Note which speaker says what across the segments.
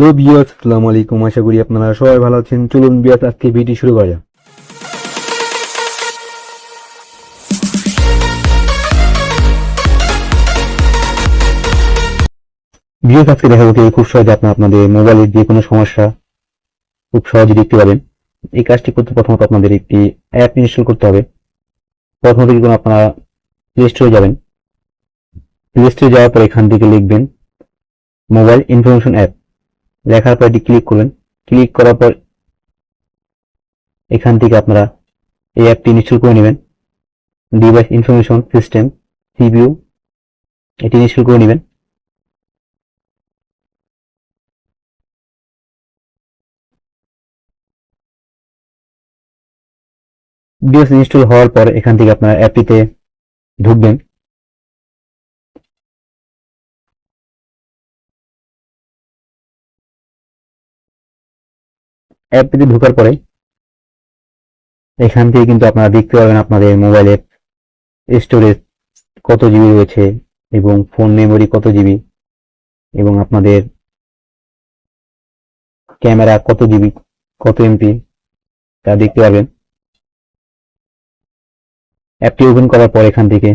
Speaker 1: Hello বিয়াস আসসালামু আলাইকুম। আশা করি আপনারা সবাই ভালো আছেন। চলুন বিয়াস আজকে ভিডিও শুরু করা যাক। বিয়াস আজকে দেখা যাচ্ছে খুব সহজে আপনার আপনাদের মোবাইলের যে কোনো সমস্যা, খুব সহজে দেখতে পাবেন। এই কাজটি করতে প্রথমত আপনাদের একটি অ্যাপ ইনস্টল করতে হবে। প্রথমত কি কোনো আপনারা প্লে স্টোরে যাবেন। প্লে স্টোরে যাওয়ার পর এখান থেকে লিখবেন মোবাইল ইনফরমেশন অ্যাপ। লেখার পর এটি ক্লিক করবেন ক্লিক করার পর এখান থেকে আপনারা এই অ্যাপটি ইনস্টল করে নেবেন। ডিভাইস ইনফরমেশন সিস্টেম সিবিউ এটি ইনস্টল করে নেবেন। ডিভাইস ইনস্টল হওয়ার পর এখান থেকে আপনারা অ্যাপটিতে ঢুকবেন। অ্যাপটিতে ঢোকার পরে এখান থেকে কিন্তু আপনারা দেখতে পাবেন আপনাদের মোবাইলের স্টোরেজ কত জিবি রয়েছে এবং ফোন মেমোরি কত জিবি এবং আপনাদের ক্যামেরা কত জিবি কত এমপি তা দেখতে পাবেন। অ্যাপটি ওপেন করার পর এখান থেকে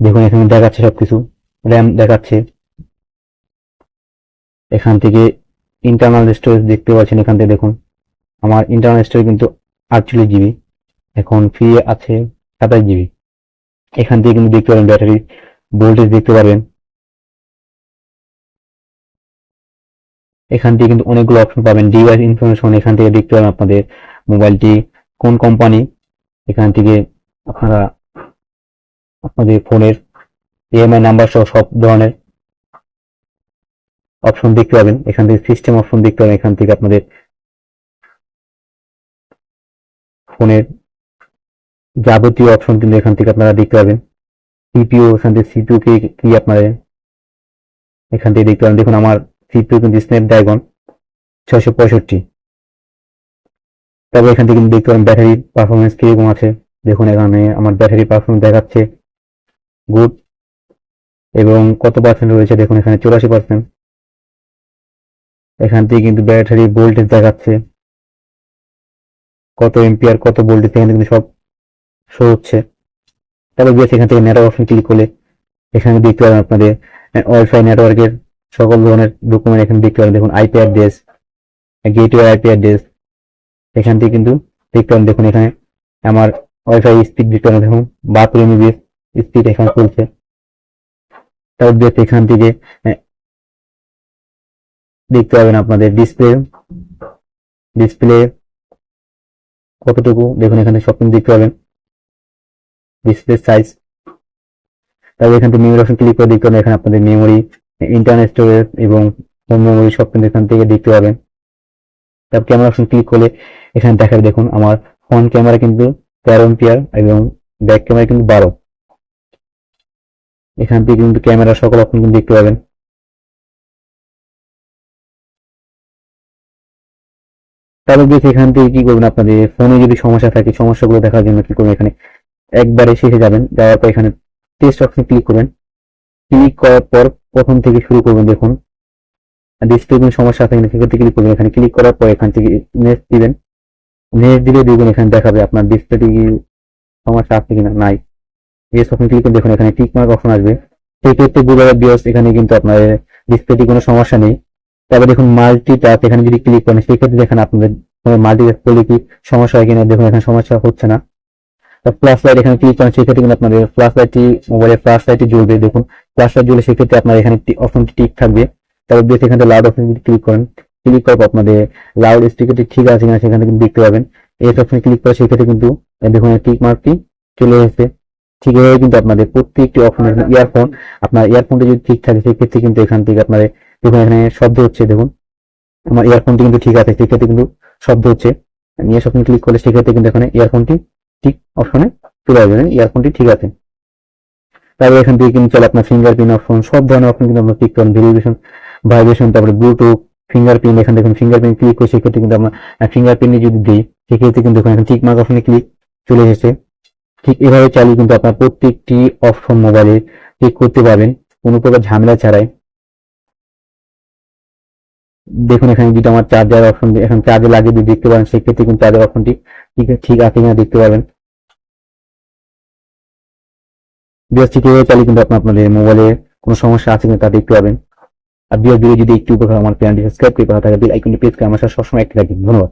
Speaker 1: দেখুন এখানে দেখাচ্ছে সবকিছু র্যাম দেখাচ্ছে। এখান থেকে ইন্টারনাল স্টোরেজ দেখতে পাচ্ছেন এখান থেকে দেখুন। আমার ইন্টারনাল স্টোরেজ কিন্তু আটচল্লিশ জিবি এখন ফ্রি আছে সাতাশ জিবি এখান থেকে কিন্তু দেখতে পাবেন ব্যাটারি ভোল্টেজ দেখতে পারবেন। এখান থেকে কিন্তু অনেকগুলো অপশন পাবেন। ডিভাইস ইনফরমেশন এখান থেকে দেখতে পাবেন আপনাদের মোবাইলটি কোন কোম্পানি এখান থেকে আপনারা আপনাদের ফোনের ইএমআই নাম্বার সহ সব ধরনের অপশন দেখতে পাবেন। এখান থেকে সিস্টেম অপশন দেখতে পাবেন। এখান থেকে আপনাদের ফোনের যাবতীয় অপশন কিন্তু এখান থেকে আপনারা দেখতে পাবেন। সিপিইউ এখান থেকে সিপিইউ কি কি আপনারা এখান থেকে দেখতে পাবেন। দেখুন, আমার সিপিও কিন্তু স্ন্যাপড্রাগন ছয়শো পঁয়ষট্টি। তবে এখান থেকে কিন্তু দেখতে পাবেন ব্যাটারি পারফরমেন্স কীরকম আছে। দেখুন, এখানে আমার ব্যাটারি পারফরমেন্স দেখাচ্ছে। গুড এবং কত পার্সেন্ট রয়েছে? দেখুন, এখানে চুরাশি পার্সেন্ট এখান থেকে কিন্তু ব্যাটারি ভোল্টেজ দেখাচ্ছে। কত এম্পিয়ার কত ভোল্টেজ এখানে কিন্তু সব শো হচ্ছে। তারপর গিয়ে এখান থেকে নেটওয়ার্ক অপশন ক্লিক করলে এখানে দেখতে পাবেন আপনাদের ওয়াইফাই নেটওয়ার্কের সকল ধরনের ডকুমেন্ট এখানে দেখতে পাবেন। দেখুন IP address gateway IP address এখান থেকে কিন্তু দেখতে পাবেন। দেখুন এখানে আমার ওয়াইফাই স্পিড দেখতে পাবেন। দেখুন এমবিএস স্পিড এখানে চলছে। তারপর এখান থেকে দেখতে পাবেন আপনাদের ডিসপ্লে ডিসপ্লে কতটুকু? দেখুন এখানে সব কিছু দেখতে পাবেন। ডিসপ্লে সাইজ তারপর এখান থেকে মেমোরি অপশন ক্লিক করে দেখতে পাবেন, এখানে আপনাদের মেমোরি ইন্টারনেট স্টোরেজ এবং হোম মেমোরি সব এখান থেকে দেখতে পাবেন। তারপর ক্যামেরা অপশন ক্লিক করলে এখানে দেখাবে, দেখুন আমার ফ্রন্ট ক্যামেরা কিন্তু তেরো এম্পিয়ার এবং ব্যাক ক্যামেরা কিন্তু বারো। এখান থেকে কিন্তু ক্যামেরা সকল অপশন কিন্তু দেখতে পাবেন। তারপর গিয়ে এখান থেকে কি করবেন আপনাদের? ফোনে যদি সমস্যা থাকে, সমস্যাগুলো দেখার জন্য কি করবেন? এখানে একবারে শেষে যাবেন, যাওয়ার পর এখানে টেস্ট অপশনে ক্লিক করবেন। ক্লিক করার পর প্রথম থেকে শুরু করবেন, দেখুন। ডিসপ্লে কোনো সমস্যা থাকে না সেক্ষেত্রে ক্লিক করবেন। এখানে ক্লিক করার পর এখান থেকে নেট দিবেন। নেট দিলে দেখবেন এখানে দেখাবে আপনার ডিসপ্লেটি সমস্যা আছে কিনা, নাই। ইয়েস অপশন ক্লিক করে দেখুন এখানে টিক মার্ক অপশন আসবে। সেই ক্ষেত্রে গুগল বিয়স এখানে কিন্তু আপনার ডিসপ্লেটি কোনো সমস্যা নেই। তবে দেখুন মাল্টি ট্যাপ এখানে যদি ক্লিক করেন, সেক্ষেত্রে দেখেন আপনাদের মাল্টি ট্যাপ করলে কি সমস্যা হয় কিনা, দেখুন এখানে সমস্যা হচ্ছে না। ফ্ল্যাশ লাইট এখানে ক্লিক করেন, সেক্ষেত্রে কিন্তু আপনাদের ফ্ল্যাশ লাইটটি মোবাইলের ফ্ল্যাশ লাইটটি জ্বলবে। দেখুন ফ্ল্যাশ লাইট জ্বলে সেক্ষেত্রে আপনার এখানে অপশনটি টিক থাকবে। তারপর দিয়ে সেখানে লাউড অপশন যদি ক্লিক করেন ক্লিক করার পর আপনাদের লাউড স্পিকারটি ঠিক আছে কিনা সেখানে কিন্তু দেখতে পাবেন। এই অপশনে ক্লিক করে সেক্ষেত্রে কিন্তু দেখুন টিক মার্কটি চলে এসেছে। ঠিক এভাবে কিন্তু আপনাদের প্রত্যেকটি অপশন ইয়ারফোন আপনার ইয়ারফোনটি যদি ঠিক থাকে, সেক্ষেত্রে কিন্তু এখান থেকে আপনাদের দেখুন এখানে শব্দ হচ্ছে, দেখুন। আমার ইয়ারফোনটি কিন্তু ঠিক আছে সেক্ষেত্রে কিন্তু শব্দ হচ্ছে। নিয়ে অপশন ক্লিক করলে সেক্ষেত্রে কিন্তু এখানে ইয়ারফোনটি ঠিক অপশনে চলে আসবে ইয়ারফোনটি ঠিক আছে। তারপরে এখান থেকে কিন্তু চলে আপনার ফিঙ্গারপ্রিন্ট অপশন সব ধরনের অপশন কিন্তু আমরা ক্লিক করেন ভেরিফিকেশন ভাইব্রেশন তারপরে ব্লুটুথ ফিঙ্গারপ্রিন্ট এখানে দেখুন ফিঙ্গারপ্রিন্ট ক্লিক করে সেক্ষেত্রে কিন্তু আমরা ফিঙ্গারপ্রিন্টে যদি দিই সেক্ষেত্রে কিন্তু এখানে টিক মার্ক অপশনে ক্লিক চলে এসেছে। ঠিক এভাবে চালিয়ে কিন্তু আপনার প্রত্যেকটি অপশন মোবাইলে ক্লিক করতে পারবেন, কোনো প্রকার ঝামেলা ছাড়াই। দেখুন, এখানে যদি আমার চার্জার অপশন এখন চার্জে লাগিয়ে যদি দেখতে পারেন, সেক্ষেত্রে কিন্তু চার্জার অপশনটি ঠিক ঠিক আছে কিনা দেখতে পাবেন। ঠিক হয়ে চালিয়ে কিন্তু আপনার আপনাদের মোবাইলে কোনো সমস্যা আছে কিনা তা দেখতে পাবেন। আর বিয়াস যদি একটু উপকার আমার চ্যানেলটি সাবস্ক্রাইব করে পাওয়া থাকে আইকনটি প্রেস করে আমার সাথে সবসময় একটি থাকি ধন্যবাদ।